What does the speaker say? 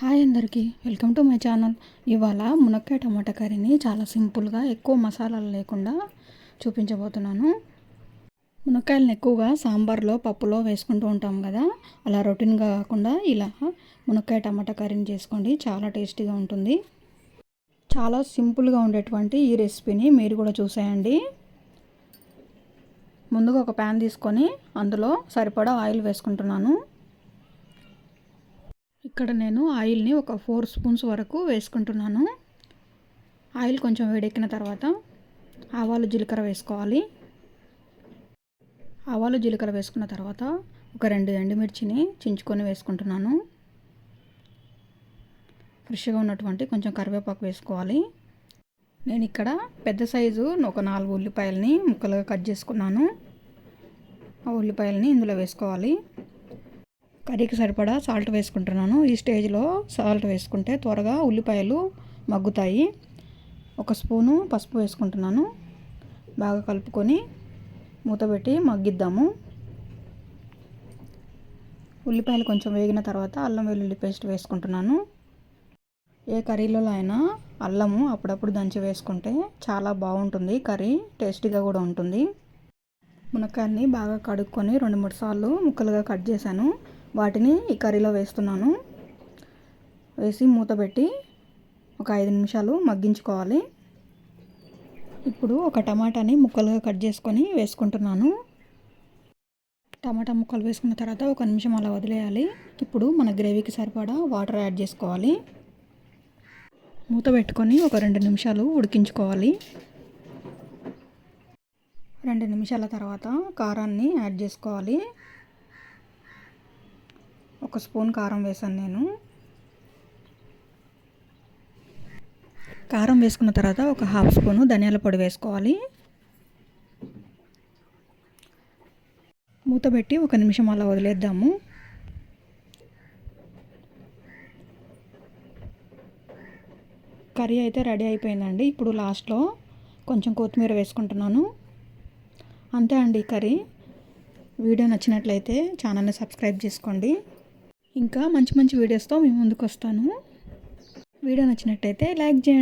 Hi అందరికీ welcome to my channel. ఇవాళ మునక్కాయ టమాటా కర్రీని చాలా సింపుల్గా ఎక్కువ మసాలాలు లేకుండా చూపించబోతున్నాను. మునక్కాయలను ఎక్కువగా సాంబార్లో పప్పులో వేసుకుంటూ ఉంటాం కదా. అలా రొటీన్గా కాకుండా ఇలా మునక్కాయ టమాటా కర్రీని చేసుకోండి చాలా టేస్టీగా ఉంటుంది. చాలా సింపుల్గా ఉండేటువంటి ఈ రెసిపీని మీరు కూడా చూసేయండి. ముందుగా ఒక ప్యాన్ తీసుకొని అందులో సరిపడా ఆయిల్ వేసుకుంటున్నాను. ఇక్కడ నేను ఆయిల్ని ఒక ఫోర్ స్పూన్స్ వరకు వేసుకుంటున్నాను. ఆయిల్ కొంచెం వేడెక్కిన తర్వాత ఆవాలు జీలకర్ర వేసుకోవాలి. ఆవాలు జీలకర్ర వేసుకున్న తర్వాత ఒక రెండు ఎండుమిర్చిని చించుకొని వేసుకుంటున్నాను. ఫ్రెష్గా ఉన్నటువంటి కొంచెం కరివేపాకు వేసుకోవాలి. నేను ఇక్కడ పెద్ద సైజు ఒక నాలుగు ఉల్లిపాయలని ముక్కలుగా కట్ చేసుకున్నాను. ఆ ఉల్లిపాయలని ఇందులో వేసుకోవాలి. కర్రీకి సరిపడా సాల్ట్ వేసుకుంటున్నాను. ఈ స్టేజ్లో సాల్ట్ వేసుకుంటే త్వరగా ఉల్లిపాయలు మగ్గుతాయి. ఒక స్పూను పసుపు వేసుకుంటున్నాను. బాగా కలుపుకొని మూతబెట్టి మగ్గిద్దాము. ఉల్లిపాయలు కొంచెం వేగిన తర్వాత అల్లం వెల్లుల్లి పేస్ట్ వేసుకుంటున్నాను. ఏ కర్రీలో అయినా అల్లము అప్పుడప్పుడు దంచి వేసుకుంటే చాలా బాగుంటుంది. కర్రీ టేస్టీగా కూడా ఉంటుంది. మునక్కాయని బాగా కడుక్కొని రెండు మూడు సార్లు ముక్కలుగా కట్ చేశాను. వాటిని ఈ కర్రీలో వేస్తున్నాను. వేసి మూత పెట్టి ఒక ఐదు నిమిషాలు మగ్గించుకోవాలి. ఇప్పుడు ఒక టమాటాని ముక్కలుగా కట్ చేసుకొని వేసుకుంటున్నాను. టమాటా ముక్కలు వేసుకున్న తర్వాత ఒక నిమిషం అలా వదిలేయాలి. ఇప్పుడు మన గ్రేవీకి సరిపడా వాటర్ యాడ్ చేసుకోవాలి. మూత పెట్టుకొని ఒక రెండు నిమిషాలు ఉడికించుకోవాలి. రెండు నిమిషాల తర్వాత కారాన్ని యాడ్ చేసుకోవాలి. ఒక స్పూన్ కారం వేసాను నేను. కారం వేసుకున్న తర్వాత ఒక హాఫ్ స్పూను ధనియాల పొడి వేసుకోవాలి. మూత పెట్టి ఒక నిమిషం అలా వదిలేద్దాము. కర్రీ అయితే రెడీ అయిపోయిందండి. ఇప్పుడు లాస్ట్లో కొంచెం కొత్తిమీర వేసుకుంటున్నాను. అంతే అండి కర్రీ. వీడియో నచ్చినట్లయితే ఛానల్ని సబ్స్క్రైబ్ చేసుకోండి. ఇంకా మంచి మంచి వీడియోస్తో మేము ముందుకు వస్తాను వీడియో నచ్చినట్టయితే లైక్ చేయండి.